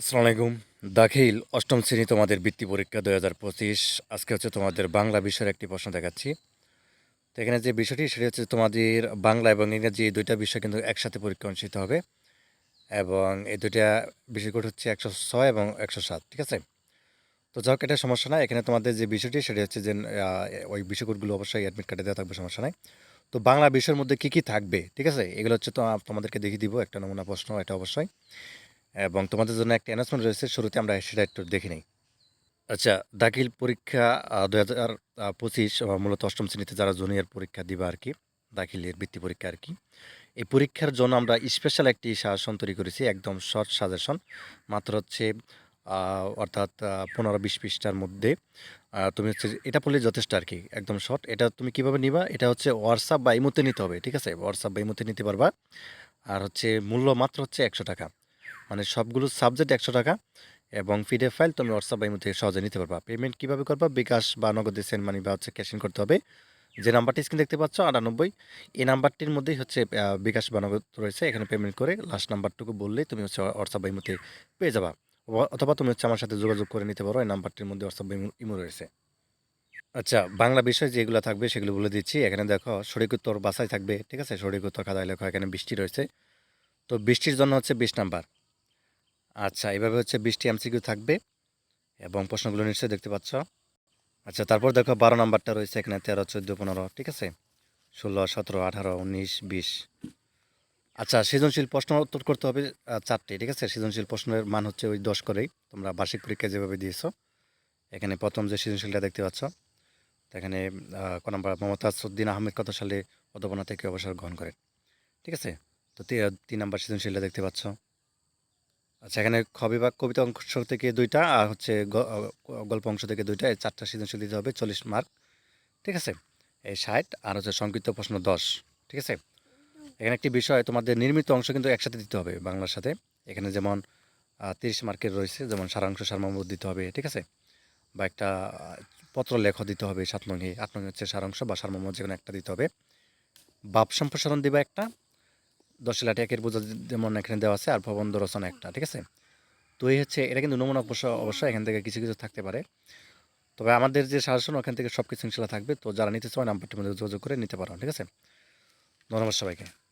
আসসালামু আলাইকুম। দাখিল অষ্টম শ্রেণি তোমাদের বৃত্তি পরীক্ষা দু হাজার পঁচিশ। আজকে হচ্ছে তোমাদের বাংলা বিষয়ের একটি প্রশ্ন দেখাচ্ছি। তো এখানে যে বিষয়টি, সেটি হচ্ছে তোমাদের বাংলা এবং ইংরেজি এই দুইটা বিষয় কিন্তু একসাথে পরীক্ষা অনুষ্ঠিত হবে এবং এই দুইটা বিষয়কোড হচ্ছে একশো ছয় এবং একশো সাত, ঠিক আছে? তো যাই হোক, এটা সমস্যা নাই। এখানে তোমাদের যে বিষয়টি, সেটি হচ্ছে যে ওই বিষয় বিষয়কোডগুলো অবশ্যই অ্যাডমিট কার্ডে দেওয়া থাকবে, সমস্যা নাই। তো বাংলা বিষয়ের মধ্যে কী কী থাকবে, ঠিক আছে? এগুলো হচ্ছে তো, তোমাদেরকে দেখিয়ে দিব, একটা নমুনা প্রশ্ন, এটা অবশ্যই। এবং তোমাদের জন্য একটা অ্যানাউন্সমেন্ট রয়েছে, শুরুতে আমরা সেটা একটু দেখে নিই। আচ্ছা দাখিল পরীক্ষা দু হাজার পঁচিশ, মূলত অষ্টম শ্রেণীতে যারা জুনিয়র পরীক্ষা দিবা আর কি, দাখিলের বৃত্তি পরীক্ষা আর কি, এই পরীক্ষার জন্য আমরা স্পেশাল একটি সাজেশন তৈরি করেছি, একদম শর্ট সাজেশন মাত্র হচ্ছে অর্থাৎ পনেরো বিশ পৃষ্ঠার মধ্যে। তুমি হচ্ছে, এটা পড়লে যথেষ্ট আর কি, একদম শর্ট এটা তুমি কীভাবে নিবা? এটা হচ্ছে হোয়াটসঅ্যাপ বা ইমোতে নিতে হবে, ঠিক আছে? হোয়াটসঅ্যাপ বা ইমোতে নিতে পারবা। আর হচ্ছে মূল্য মাত্র হচ্ছে একশো টাকা। মানে সবগুলো সাবজেক্ট একশো টাকা এবং পিডিএফ ফাইল তুমি হোয়াটসঅ্যাপ বা মধ্যে সহজে নিতে পারবা। পেমেন্ট কীভাবে করবা? বিকাশ বা নগদে সেন্ড মানি বা হচ্ছে ক্যাশ ইন করতে হবে। যে নাম্বারটি স্ক্রিন দেখতে পাচ্ছ, আটানব্বই, এই নাম্বারটির মধ্যেই হচ্ছে বিকাশ বা নগদ রয়েছে। এখানে পেমেন্ট করে লাস্ট নাম্বারটুকু বললেই তুমি হচ্ছে হোয়াটসঅ্যাপ বা ইমোতে পেয়ে যাবা। অথবা তুমি হচ্ছে আমার সাথে যোগাযোগ করে নিতে পারো। এই নাম্বারটির মধ্যে হোয়াটসঅ্যাপ ইমো- রয়েছে। আচ্ছা বাংলা বিষয় যেগুলো থাকবে সেগুলো বলে দিচ্ছি। এখানে দেখো, সঠিক উত্তর বাসায় থাকবে, ঠিক আছে? সঠিক উত্তর খাতায় লেখা। এখানে বৃষ্টি রয়েছে। তো বৃষ্টির জন্য হচ্ছে বিশ নাম্বার আচ্ছা এভাবে হচ্ছে বৃষ্টি এমসিকিউ থাকবে এবং প্রশ্নগুলো নিশ্চয়ই দেখতে পাচ্ছ। আচ্ছা তারপর দেখো বারো নাম্বারটা রয়েছে এখানে, তেরো, চোদ্দ, পনেরো, ঠিক আছে? ষোলো, সতেরো, আঠারো, উনিশ, বিশ। আচ্ছা সৃজনশীল প্রশ্ন উত্তর করতে হবে চারটে, ঠিক আছে? সৃজনশীল প্রশ্নের মান হচ্ছে ওই দশ করেই, তোমরা বার্ষিক পরীক্ষা যেভাবে দিয়েছ। এখানে প্রথম যে সৃজনশীলটা দেখতে পাচ্ছ, এখানে ক নম্বর, মমতাজ উদ্দিন আহমেদ কত সালে অধ্যাপনা থেকে অবসর গ্রহণ করেন, ঠিক আছে? তি- তিন নম্বর সৃজনশীলটা দেখতে পাচ্ছ। আচ্ছা এখানে খ বিভাগ কবিতা অংশ থেকে দুইটা আর হচ্ছে গল্প অংশ থেকে দুইটা। এই চারটা সৃজনশীল দিতে হবে, চল্লিশ মার্ক। ঠিক আছে? এই ষাট আর হচ্ছে সংক্ষিপ্ত প্রশ্ন দশ। ঠিক আছে? এখানে একটি বিষয়, তোমাদের নির্মিত অংশ কিন্তু একসাথে দিতে হবে বাংলার সাথে। এখানে যেমন তিরিশ মার্কের রয়েছে, যেমন সারাংশ সারমর্ম দিতে হবে, ঠিক আছে? বা একটা পত্র লেখ দিতে হবে সাত নঙ্গে হচ্ছে সারাংশ বা সারমর্ম যে কোনো একটা দিতে হবে। বাপ সম্প্রসারণ দিবা একটা দশ লাঠি একের বোঝা যেমন এখানে দেওয়া আছে, আর ভবন রচনা একটা, ঠিক আছে? তো এই হচ্ছে, এটা কিন্তু নমুনা অবশ্য অবশ্যই এখান থেকে কিছু কিছু থাকতে পারে। তবে আমাদের যে সাজেশন, ওখান থেকে সব কিছু থাকবে। তো যারা নিতে চায় নাম্বারটির মধ্যে যোগাযোগ করে নিতে পারো, ঠিক আছে? ধন্যবাদ সবাইকে।